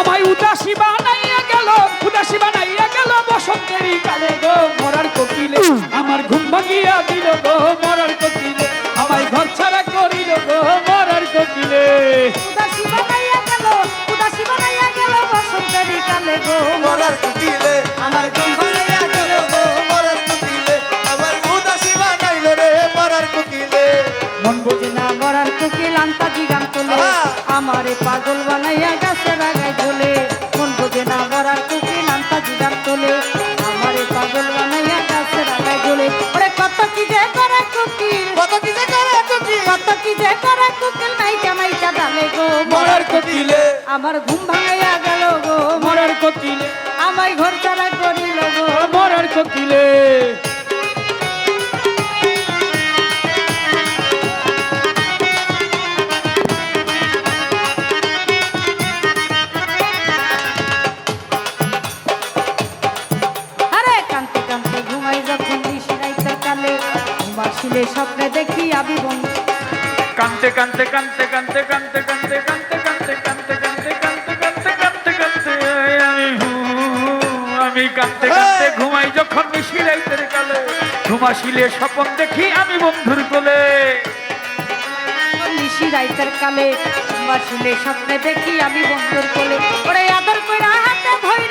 আমায় উদাসী বানাইয়া গেল উদাসী বানাইয়া গেল বসন্তেরই কালে গো মরার কোকিলে আমার ঘুম ভাঙিয়া দিল গো মরার কোকিলে আমায় ঘর ছাড়া করিল গো মরার কোকিলে উদাসী বানাইয়া গেল উদাসী বানাইয়া গেল বসন্তেরই কালে গো মরার কুটিলে আমার ঘুম ভাঙিয়া গেল গো মরার কুটিলে আমার উদাসী বানাইল রে মরার কুটিলে মন বোঝে না মরার কোকিল আন্তাজি! আমারে পাগল বানাইয়া গাছে লাগাই ঝোলে মন বোঝে না কোকিল আন্তাজি গান তোলে। আমারে পাগল বানাইয়া গাছে ওরে কত কি যে করে কোকিল কত কি যে করে কুটি কত কি যে করে কোকিল ডালে গো। মরার কোকিলে আমার ঘুম ভাঙাইয়া গেল গো। মরার কোকিলে আমায় ঘর ছাড়া দেখি আবি বন্ধু কানতে কানতে কানতে কানতে কানতে কানতে কানতে কানতে কানতে কানতে কানতে কানতে কানতে কানতে আমি আমি কানতে কানতে ঘুমাই যখন মিশি রাইতের কালে ঘুমাসিলে স্বপন দেখি আমি বন্ধুর কোলে নিশি রাইতের কালে ঘুমাসিলে স্বপ্নে দেখি আমি বন্ধুর কোলে ওরে আদর কইরা হাতে ধইরা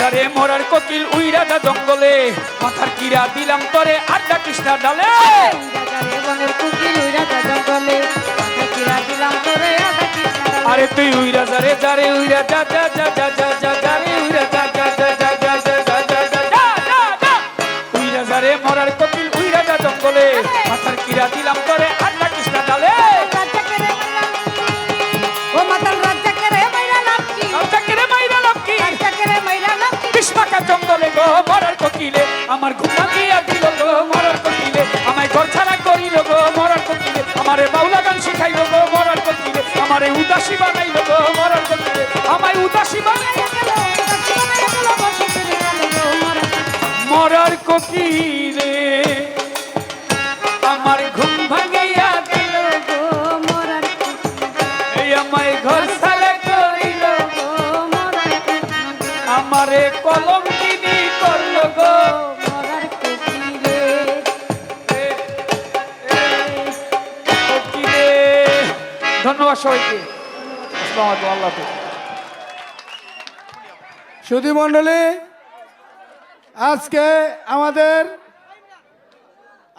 যারে মরার কোকিল উইরা যা জঙ্গলে মাথার কিরা দিলাম তরে আড্ডা কৃষ্ণা ডালে কিরা আরে তুই উইরা যারে যারে উইরা যা যা যা যা যা যা যারে উইরা যা যা যা যা যা যা যা যা যা যা যা যা উইরা যারে মরার কোকিল উইরা যা জঙ্গলে মাথার কিরা দিলাম তরে আড্ডা কৃষ্ণা ডালে কোকিলে আমার ঘুমা গিয়া দিল গো মরার কোকিলে আমায় ঘর ছাড়া করিল গো মরার কোকিলে আমারে বাউলা গান শিখাইল গো মরার কোকিলে আমারে উদাসী বানাইল গো মরার কোকিলে আমায় উদাসী বানাইল মরার কোকিলে আমার ঘুম ভাঙাইয়া দিল গো মরার এই আমায় ঘর ধন্যবাদ সবাইকে। আল্লাহ সুধী আজকে আমাদের